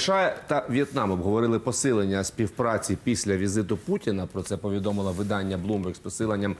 США та В'єтнам обговорили посилення співпраці після візиту Путіна. Про це повідомило видання Bloomberg з посиленням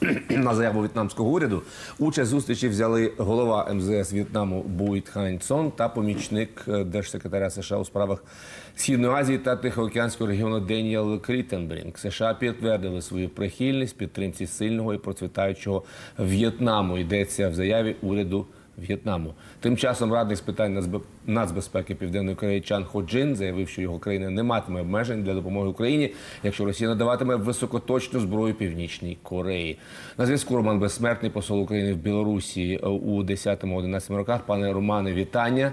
на заяву в'єтнамського уряду. Участь зустрічі взяли голова МЗС В'єтнаму Буйт Хайн Цон та помічник е, держсекретаря США у справах Східної Азії та Тихоокеанського регіону Деніел Крітенбрінг. США підтвердили свою прихильність підтримці сильного і процвітаючого В'єтнаму. Йдеться в заяві уряду. В'єтнаму. Тим часом радник з питань нацбе- нацбезпеки Південної Кореї Чан Ходжин заявив, що його країна не матиме обмежень для допомоги Україні, якщо Росія надаватиме високоточну зброю Північній Кореї. На зв'язку Роман Безсмертний, посол України в Білорусі е, у 10-11 роках. Пане Романе, вітання.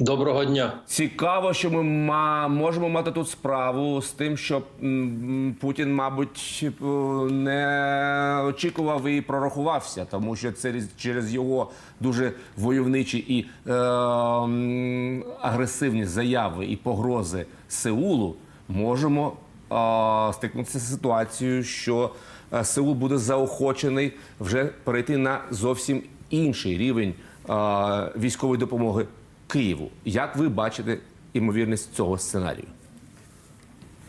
Доброго дня. Цікаво, що ми ма- можемо мати тут справу з тим, що Путін, мабуть, е, не очікував і прорахувався, тому що це через його дуже войовничі і е, агресивні заяви і погрози Сеулу можемо е, стикнутися з ситуацією, що е, Сеул буде заохочений вже перейти на зовсім інший рівень е, військової допомоги Києву. Як ви бачите імовірність цього сценарію?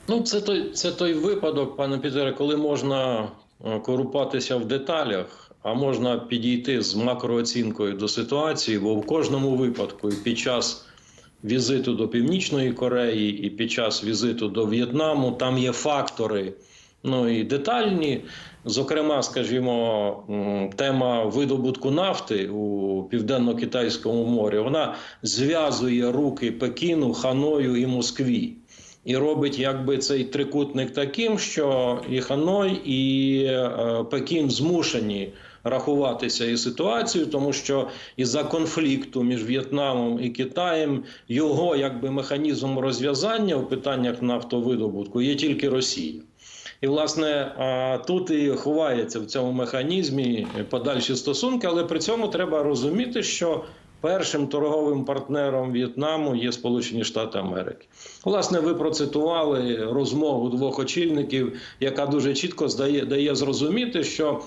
Ну, це той, це той випадок, пане Пітере, коли можна е, корупатися в деталях, а можна підійти з макрооцінкою до ситуації, бо в кожному випадку і під час візиту до Північної Кореї, і під час візиту до В'єтнаму там є фактори, ну і детальні. Зокрема, скажімо, тема видобутку нафти у південно-китайському морі вона зв'язує руки Пекіну, Ханою і Москві. І робить якби цей трикутник таким, що і Ханой, і е, Пекін змушені рахуватися із ситуацією, тому що із-за конфлікту між В'єтнамом і Китаєм його якби механізмом розв'язання у питаннях нафтовидобутку є тільки Росія. І, власне, тут і ховається в цьому механізмі подальші стосунки, але при цьому треба розуміти, що першим торговим партнером В'єтнаму є Сполучені Штати Америки. Власне, ви процитували розмову двох очільників, яка дуже чітко здає, дає зрозуміти, що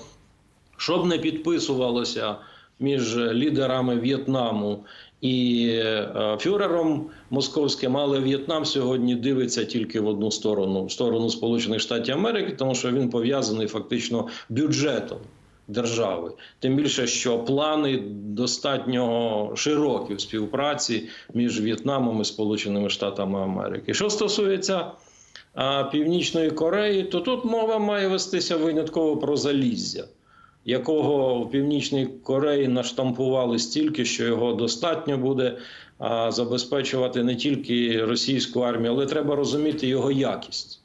щоб не підписувалося між лідерами В'єтнаму і е, фюрером московським, але В'єтнам сьогодні дивиться тільки в одну сторону в сторону Сполучених Штатів Америки, тому що він пов'язаний фактично бюджетом. Держави, тим більше, що плани достатньо широкі в співпраці між В'єтнамом і Сполученими Штатами Америки. Що стосується Північної Кореї, то тут мова має вестися винятково про заліззя якого в Північній Кореї наштампували стільки, що його достатньо буде забезпечувати не тільки російську армію, але треба розуміти його якість.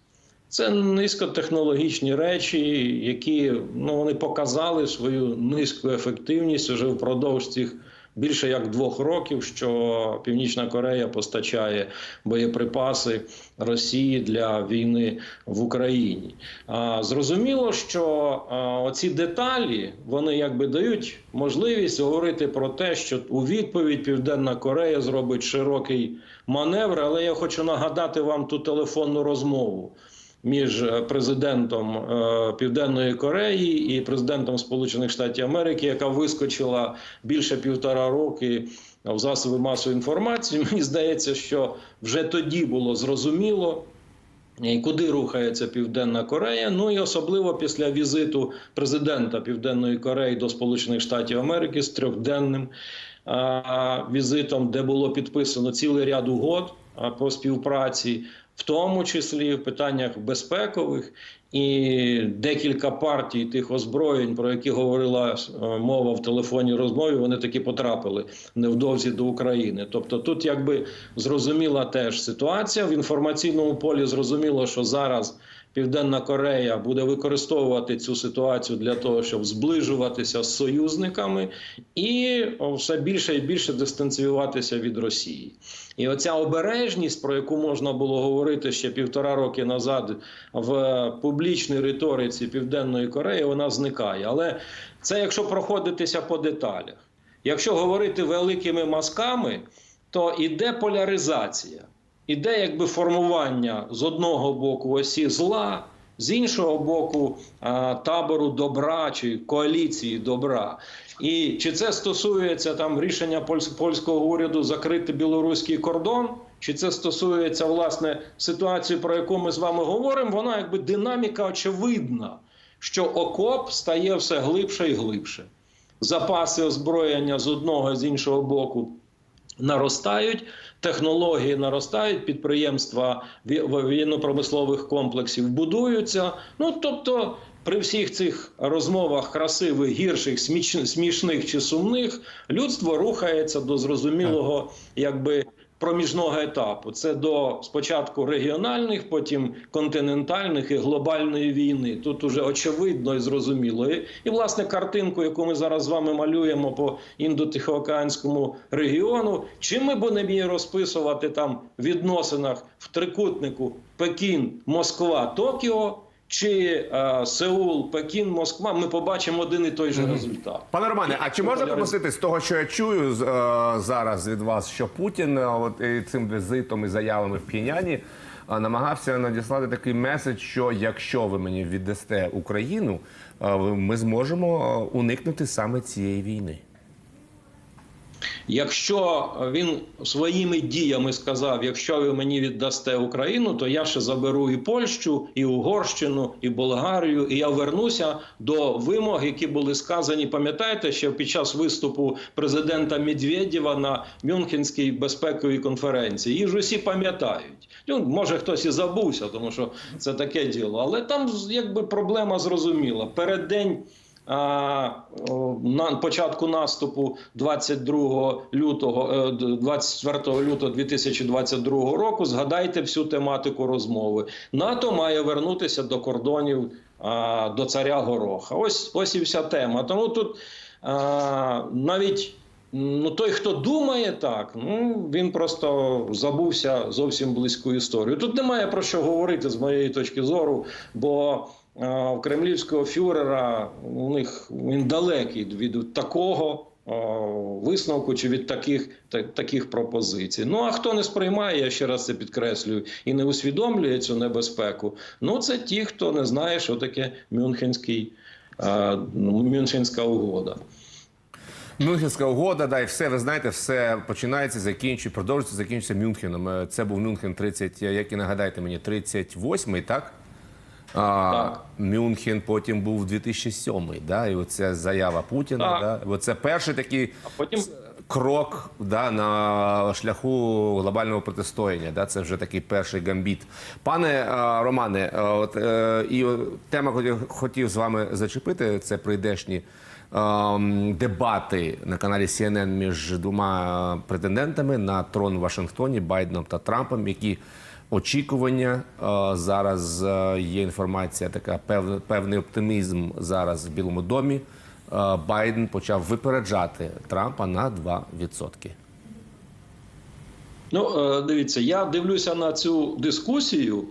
Це низькотехнологічні речі, які ну, вони показали свою низьку ефективність уже впродовж цих більше як двох років, що Північна Корея постачає боєприпаси Росії для війни в Україні. А, зрозуміло, що а, оці деталі вони якби дають можливість говорити про те, що у відповідь Південна Корея зробить широкий маневр. Але я хочу нагадати вам ту телефонну розмову між е, президентом е, Південної Кореї і президентом Сполучених Штатів Америки, яка вискочила більше півтора роки в засоби масової інформації. Мені здається, що вже тоді було зрозуміло. І куди рухається Південна Корея? Ну і особливо після візиту президента Південної Кореї до Сполучених Штатів Америки з трьохденним а, візитом, де було підписано цілий ряд угод по співпраці, в тому числі в питаннях безпекових, і декілька партій тих озброєнь, про які говорила е, мова в телефонній розмові, вони таки потрапили невдовзі до України. Тобто, тут якби зрозуміла теж ситуація в інформаційному полі. Зрозуміло, що зараз Південна Корея буде використовувати цю ситуацію для того, щоб зближуватися з союзниками і все більше і більше дистанціюватися від Росії. І оця обережність, про яку можна було говорити ще півтора роки назад в публічній риториці Південної Кореї, вона зникає. Але це якщо проходитися по деталях. Якщо говорити великими мазками, то іде поляризація. Іде якби формування з одного боку осі зла з іншого боку табору добра чи коаліції добра. І чи це стосується там рішення польського уряду закрити білоруський кордон? Чи це стосується власне ситуації, про яку ми з вами говоримо? Вона якби динаміка очевидна, що окоп стає все глибше і глибше. Запаси озброєння з одного з іншого боку наростають, технології наростають, підприємства ві- воєнно-промислових комплексів будуються. Ну тобто, при всіх цих розмовах красивих, гірших, сміч- смішних чи сумних, людство рухається до зрозумілого, якби. Проміжного етапу це до спочатку регіональних, потім континентальних і глобальної війни. Тут уже очевидно і зрозуміло. І, власне картинку, яку ми зараз з вами малюємо по індотихоокеанському регіону, чим ми будемо її розписувати там в відносинах в трикутнику Пекін, Москва, Токіо чи е, Сеул, Пекін, Москва, ми побачимо один і той же результат. Пане Романе, а чи можна припустити з того, що я чую з- е, зараз від вас, що Путін е, от і цим візитом і заявами в Пхеньяні е, намагався надіслати такий меседж, що якщо ви мені віддасте Україну, е, ви- ми зможемо е, уникнути саме цієї війни? Якщо він своїми діями сказав, якщо ви мені віддасте Україну, то я ще заберу і Польщу, і Угорщину, і Болгарію, і я вернуся до вимог, які були сказані. Пам'ятаєте, ще під час виступу президента Медведєва на Мюнхенській безпековій конференції. Їх ж усі пам'ятають. Ну, може хтось і забувся, тому що це таке діло. Але там якби проблема зрозуміла. Перед день на початку наступу 22 лютого, е, 24 лютого 2022 року згадайте всю тематику розмови. НАТО має вернутися до кордонів до царя Гороха. Ось ось і вся тема. Тому тут навіть. Ну, той, хто думає так, ну він просто забувся зовсім близьку історію. Тут немає про що говорити з моєї точки зору, бо у кремлівського фюрера у них він далекий від такого висновку чи від таких, та- таких пропозицій. Ну а хто не сприймає, я ще раз це підкреслюю, і не усвідомлює цю небезпеку, ну це ті, хто не знає, що таке Мюнхенський, ну, Мюнхенська угода. Мюнхенська угода, да, і все, ви знаєте, все починається, закінчується, продовжується, закінчується Мюнхеном. Е, Це був Мюнхен 30, е, як і нагадайте мені, 38-й, так? А, Мюнхен потім був 2007 да? І оця заява Путіна. Так. Да? Оце перший такий А потім крок да, на шляху глобального протистояння. Да? Це вже такий перший гамбіт. Пане е, Романе, е, от, е, і о, тема хотів, хотів з вами зачепити, це прийдешні ем, дебати на каналі CNN між двома претендентами на трон в Вашингтоні Байденом та Трампом, які очікування е, зараз е, є інформація, така певний оптимізм зараз в Білому домі. Е, Байден почав випереджати Трампа на 2%. Ну, дивіться, я дивлюся на цю дискусію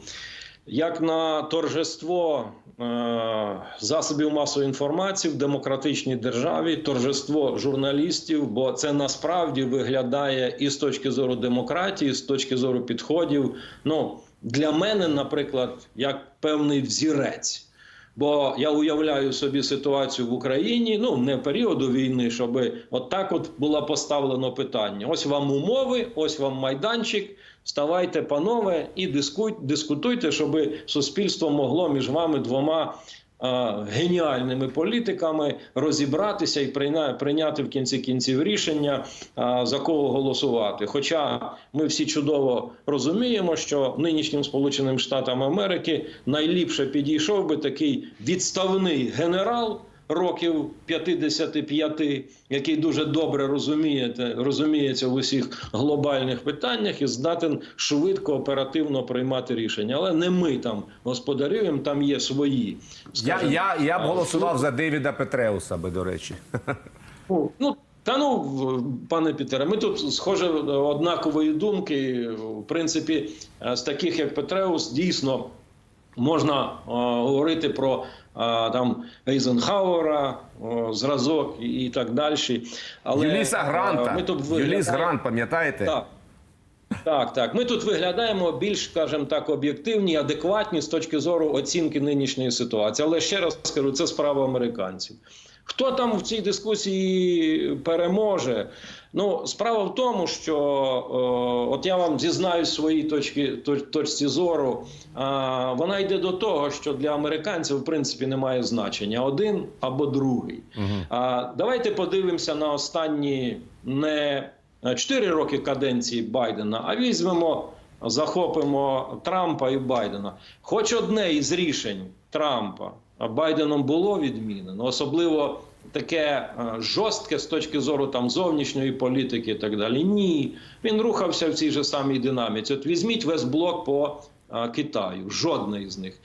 як на торжество е, засобів масової інформації в демократичній державі, торжество журналістів, бо це насправді виглядає і з точки зору демократії, і з точки зору підходів. Ну, для мене, наприклад, як певний взірець. Бо я уявляю собі ситуацію в Україні, ну не періоду війни, щоб от так от було поставлено питання: ось вам умови, ось вам майданчик. Вставайте, панове, і дискуйте, дискутуйте, щоб суспільство могло між вами двома геніальними політиками розібратися і прийня- прийняти в кінці кінців рішення за кого голосувати. Хоча ми всі чудово розуміємо, що нинішнім Сполученим Штатам Америки найліпше підійшов би такий відставний генерал. Років 55, який дуже добре розуміє, розуміється в усіх глобальних питаннях і здатен швидко оперативно приймати рішення. Але не ми там господарюємо, там є свої. Я, скажімо, я, я б а, голосував за Девіда Петреуса, би, до речі. Ну, та ну, пане Пітере, ми тут схоже однакової думки. В принципі, е, з таких як Петреус, дійсно можна е, говорити про там Ейзенхауера, зразок і, так далі. Але Юліса Гранта. ми тут Юліс Грант, пам'ятаєте? Так. Так, так. Ми тут виглядаємо більш, скажімо так, об'єктивні, адекватні з точки зору оцінки нинішньої ситуації. Але ще раз скажу, це справа американців. Хто там в цій дискусії переможе? Ну, справа в тому, що о, от я вам зізнаюсь своїй точки, точ- точці зору. А, вона йде до того, що для американців в принципі немає значення один або другий. А, давайте подивимося на останні не 4 роки каденції Байдена, а візьмемо, захопимо Трампа і Байдена. Хоч одне із рішень Трампа Байденом було відмінено, особливо таке е, жорстке з точки зору там зовнішньої політики і так далі. Ні, він рухався в цій же самій динаміці. От візьміть весь блок по е, Китаю, жодне із них.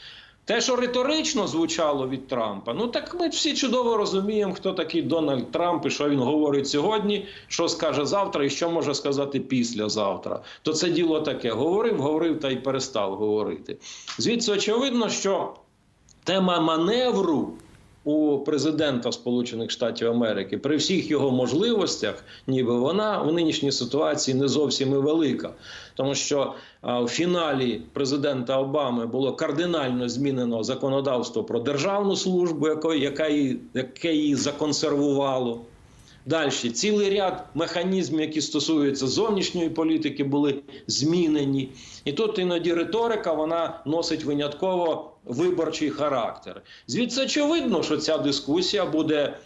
Те, що риторично звучало від Трампа, ну так ми всі чудово розуміємо, хто такий Дональд Трамп і що він говорить сьогодні, що скаже завтра, і що може сказати післязавтра. То це діло таке: говорив, говорив та й перестав говорити. Звідси очевидно, що тема маневру у президента Сполучених Штатів Америки при всіх його можливостях, ніби вона в нинішній ситуації не зовсім і велика, тому що в фіналі президента Обами було кардинально змінено законодавство про державну службу, яке її законсервувало. Далі цілий ряд механізмів, які стосуються зовнішньої політики, були змінені. І тут іноді риторика вона носить винятково виборчий характер. Звідси очевидно, що ця дискусія буде.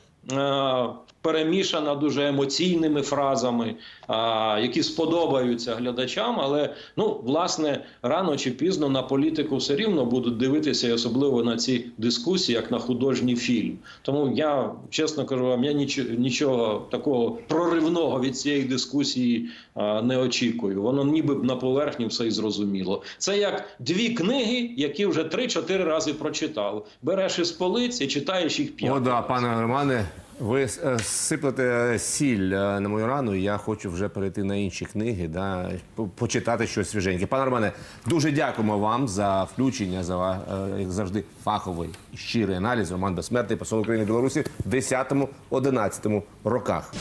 Перемішана дуже емоційними фразами, а, які сподобаються глядачам, але ну власне рано чи пізно на політику все рівно будуть дивитися, і особливо на ці дискусії, як на художній фільм. Тому я чесно кажу вам, я нічого, нічого такого проривного від цієї дискусії а, не очікую. Воно ніби на поверхні все і зрозуміло. Це як дві книги, які вже три-чотири рази прочитав. Береш із полиці, читаєш їх п'ять. О, да, пане Романе, ви е, сиплете сіль е, на мою рану. і Я хочу вже перейти на інші книги, да, почитати щось свіженьке. Пане Романе, дуже дякуємо вам за включення, за е, як завжди фаховий і щирий аналіз. Роман Безсмертний, посол України Білорусі в 10-11 роках.